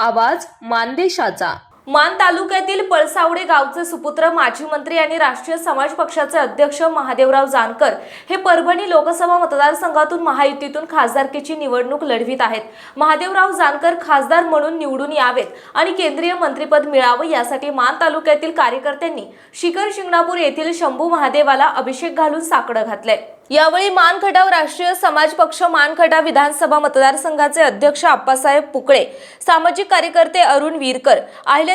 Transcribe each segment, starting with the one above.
आवाज मानदेशाचा. मान तालुक्यातील पळसावडे गावचे सुपुत्र माजी मंत्री आणि राष्ट्रीय समाज पक्षाचे अध्यक्ष महादेवराव जानकर हे परभणी लोकसभा मतदारसंघातून महायुतीतून खासदारकीची निवडणूक लढवित आहेत. महादेवराव जानकर खासदार म्हणून निवडून यावेत आणि केंद्रीय मंत्रीपद मिळावं यासाठी मान तालुक्यातील कार्यकर्त्यांनी शिखर शिंगणापूर येथील शंभू महादेवाला अभिषेक घालून साकडं घातलंय. यावेळी मानखटाव राष्ट्रीय समाज पक्ष मानखटाव विधानसभा मतदारसंघाचे अध्यक्ष आप्पासाहेब पुकळे सामाजिक कार्यकर्ते अरुण वीरकर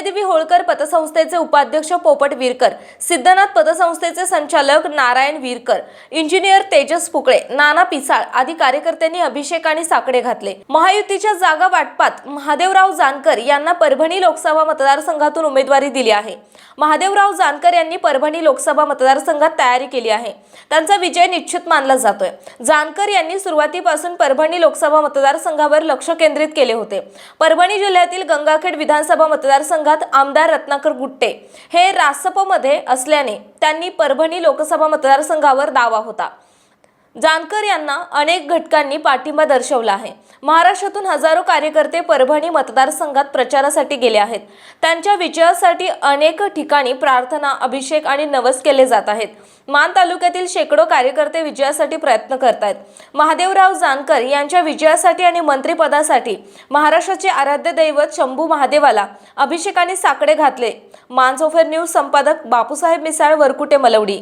अहिल्यादेवी होळकर पतसंस्थेचे उपाध्यक्ष पोपट वीरकर सिद्धनाथ पतसंस्थेचे संचालक नारायण वीरकर इंजिनियर तेजस फुकळे नाना पिसाळ आदी कार्यकर्त्यांनी अभिषेक आणि साकडे घातले. महायुतीच्या जागा वाटपात महादेवराव जानकर यांना परभणी लोकसभा मतदारसंघातून उमेदवारी दिली आहे. महादेवराव जानकर यांनी परभणी लोकसभा मतदारसंघात तयारी केली आहे. त्यांचा विजय निश्चित मानला जातोय. जानकर यांनी सुरुवातीपासून परभणी लोकसभा मतदारसंघावर लक्ष केंद्रित केले होते. परभणी जिल्ह्यातील गंगाखेड विधानसभा मतदारसंघात आमदार रत्नाकर गुट्टे हे रासपमध्ये असल्याने त्यांनी परभणी लोकसभा मतदारसंघावर दावा होता. जानकर यांना अनेक घटकांनी पाठिंबा दर्शवला आहे. महाराष्ट्रातून हजारो कार्यकर्ते परभणी मतदारसंघात प्रचारासाठी गेले आहेत. त्यांच्या विजयासाठी अनेक ठिकाणी प्रार्थना अभिषेक आणि नवस केले जात आहेत. मान तालुक्यातील शेकडो कार्यकर्ते विजयासाठी प्रयत्न करत आहेत महादेवराव जानकर यांच्या विजयासाठी आणि मंत्रिपदासाठी महाराष्ट्राचे आराध्य दैवत शंभू महादेवाला अभिषेकाने साकडे घातले. मानसोफेर न्यूज संपादक बापूसाहेब मिसाळ वरकुटे मलवडी.